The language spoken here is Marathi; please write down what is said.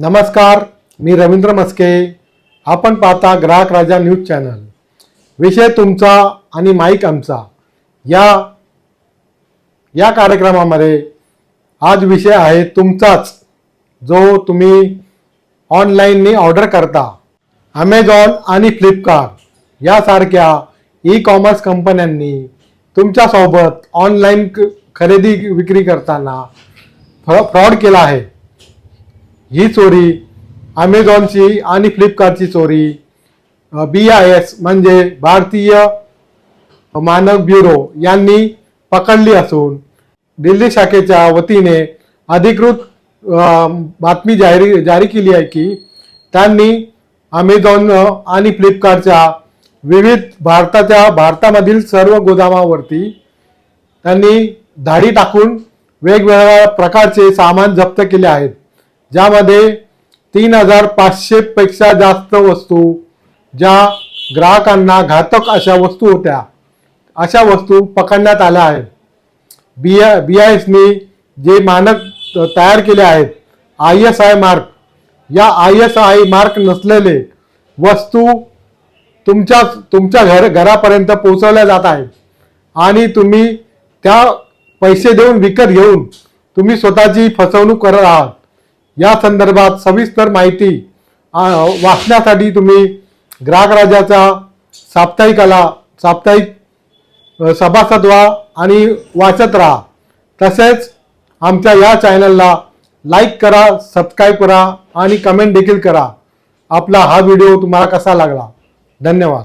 नमस्कार मी रवींद्र मस्के. आपण पाहता ग्राहक राजा न्यूज चॅनल. विषय तुमचा आणि माईक आमचा. या या कार्यक्रमामध्ये आज विषय आहे तुमचाच जो तुम्ही ऑनलाईनने ऑर्डर करता. ॲमेझॉन आणि फ्लिपकार्ट यासारख्या ई कॉमर्स कंपन्यांनी तुमच्यासोबत ऑनलाईन क- खरेदी विक्री करताना फ्रॉड केला आहे. ही चोरी अमेझॉनची आणि फ्लिपकार्टची चोरी बी आय एस म्हणजे भारतीय मानक ब्युरो यांनी पकडली असून दिल्ली शाखेच्या वतीने अधिकृत बातमी जारी जारी केली आहे की त्यांनी अमेझॉन आणि फ्लिपकार्टच्या विविध भारताच्या भारतामधील सर्व गोदामावरती त्यांनी धाडी टाकून वेगवेगळ्या प्रकारचे सामान जप्त केले आहेत. ज्यामध्ये तीन हजार पाचशे पेक्षा जास्त वस्तू ज्या ग्राहकांना घातक अशा वस्तू होत्या अशा वस्तू पकडण्यात आल्या आहेत. बी आय बी आय एसनी जे मानक तयार केले आहेत आय एस आय मार्क या आय एस आय मार्क नसलेले वस्तू तुमच्या तुमच्या घर घरापर्यंत पोहोचवल्या जात आहेत. आणि तुम्ही त्या पैसे देऊन विकत घेऊन तुम्ही स्वतःची फसवणूक करत आहात. या संदर्भात सविस्तर माहिती वाचण्यासाठी तुम्ही ग्राहक राजाचा साप्ताहिकाला साप्ताहिक सभासद व्हा आणि वाचत राहा. तसेच आमच्या या चॅनलला लाईक करा सबस्क्राईब करा आणि कमेंट देखील करा. आपला हा व्हिडिओ तुम्हाला कसा लागला? धन्यवाद.